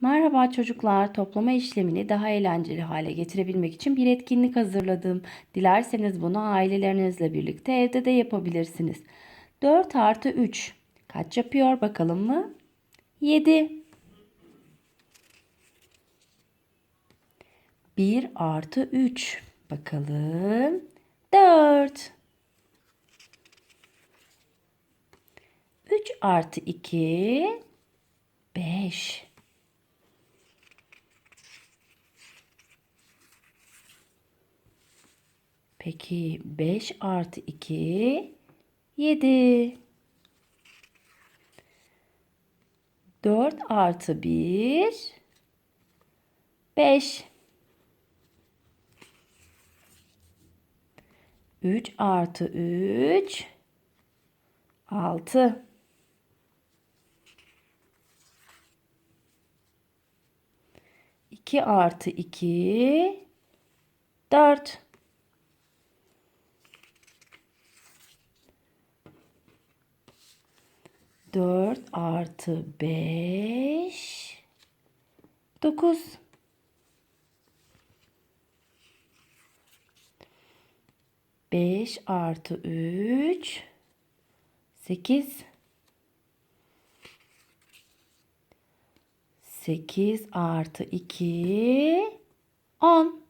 Merhaba çocuklar. Toplama işlemini daha eğlenceli hale getirebilmek için bir etkinlik hazırladım. Dilerseniz bunu ailelerinizle birlikte evde de yapabilirsiniz. 4 artı 3 kaç yapıyor bakalım mı? 7. 1 artı 3 bakalım. 4. 3 artı 2 5. Peki 5 artı 2 7. 4 artı 1 5. 3 artı 3 6. 2 artı 2 4. Dört artı beş dokuz. Beş artı üç sekiz. Sekiz artı iki on.